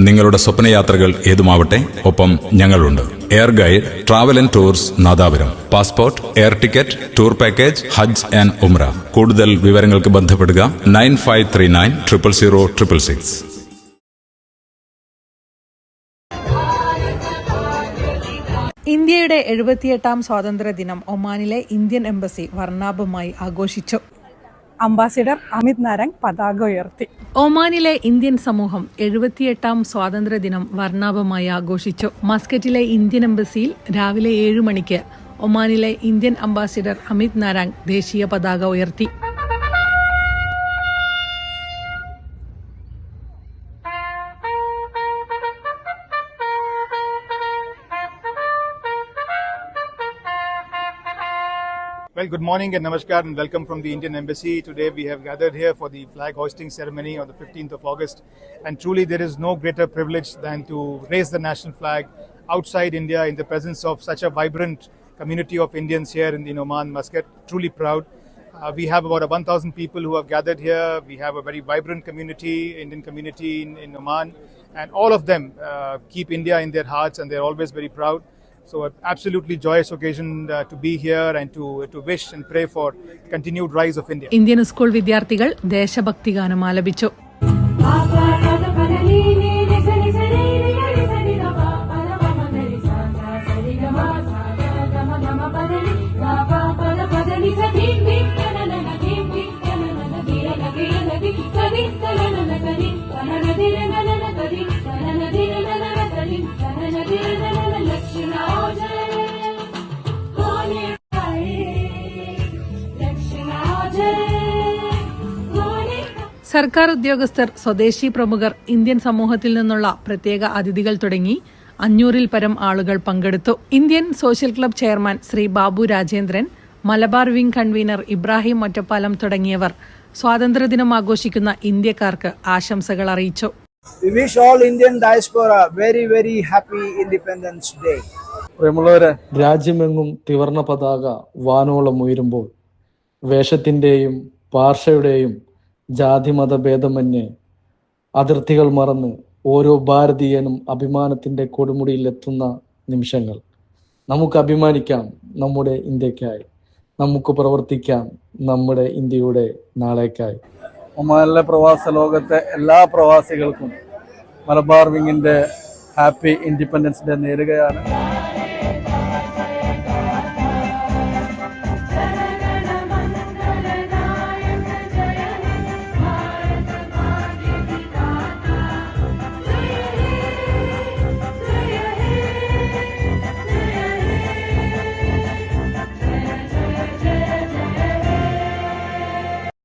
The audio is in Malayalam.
നിങ്ങളുടെ സ്വപ്നയാത്രകൾ ഏതുമാവട്ടെ ഒപ്പം ഞങ്ങളുണ്ട്. Air guide travel and tours Nadapuram. Passport air ticket tour package Hajj and Umrah കൂടുതൽ വിവരങ്ങൾക്ക് ബന്ധപ്പെടുക nine five three nine triple zero triple six. ഇന്ത്യയുടെ എഴുപത്തിയെട്ടാം സ്വാതന്ത്ര്യ ദിനം ഒമാനിലെ ഇന്ത്യൻ എംബസി വർണാഭമായി ആഘോഷിച്ചു. അംബാസിഡർ അമിത് നാരംഗ് പതാക ഉയർത്തി. ഒമാനിലെ ഇന്ത്യൻ സമൂഹം എഴുപത്തിയെട്ടാം സ്വാതന്ത്ര്യ ദിനം വർണാഭമായി ആഘോഷിച്ചു. മസ്കറ്റിലെ ഇന്ത്യൻ എംബസിയിൽ രാവിലെ ഏഴു മണിക്ക് ഒമാനിലെ ഇന്ത്യൻ അംബാസിഡർ അമിത് നാരാങ് ദേശീയ പതാക ഉയർത്തി. Well, good morning and namaskar and welcome from the Indian Embassy. Today we have gathered here for the flag hoisting ceremony on the 15th of August. And truly, there is no greater privilege than to raise the national flag outside India in the presence of such a vibrant community of Indians here in, in Oman, Muscat. Truly proud. Uh, we have about 1,000 people who have gathered here. We have a very vibrant community, Indian community in, in Oman. And all of them uh, keep India in their hearts and they're always very proud. So, an absolutely joyous occasion uh, to be here and to, to wish and pray for continued rise of India. Indian school വിദ്യാർത്ഥികൾ ദേശഭക്തി ഗാനം ആലപിച്ചു സർക്കാർ ഉദ്യോഗസ്ഥർ സ്വദേശി പ്രമുഖർ ഇന്ത്യൻ സമൂഹത്തിൽ നിന്നുള്ള പ്രത്യേക അതിഥികൾ തുടങ്ങി അഞ്ഞൂറിൽ പരം ആളുകൾ പങ്കെടുത്തു. Indian social club chairman Shri Babu Rajendran Malabar wing convener Ibrahim Ottapalam തുടങ്ങിയവർ സ്വാതന്ത്ര്യദിനം ആഘോഷിക്കുന്ന ഇന്ത്യക്കാർക്ക് ആശംസകൾ അറിയിച്ചു. Wish all Indian very very happy independence day പ്രിയമുള്ളവരെ രാജ്യമെങ്ങും തിവർണ പതാക വാനോളം ഉയരുമ്പോൾ വേഷത്തിന്റെയും ഭാഷയുടെയും ജാതിമത ഭേദമന്യേ അതിർത്തികൾ മറന്ന് ഓരോ ഭാരതീയനും അഭിമാനത്തിന്റെ കൊടുമുടിയിലെത്തുന്ന നിമിഷങ്ങൾ. നമുക്ക് അഭിമാനിക്കാം നമ്മുടെ ഇന്ത്യക്കായി നമുക്ക് പ്രവർത്തിക്കാം നമ്മുടെ ഇന്ത്യയുടെ നാളേക്കായി. ഒമാനിലെ പ്രവാസ ലോകത്തെ എല്ലാ പ്രവാസികൾക്കും മലബാർ വിങ്ങിന്റെ ഹാപ്പി ഇൻഡിപെൻഡൻസ് ഡേ നേരുകയാണ്.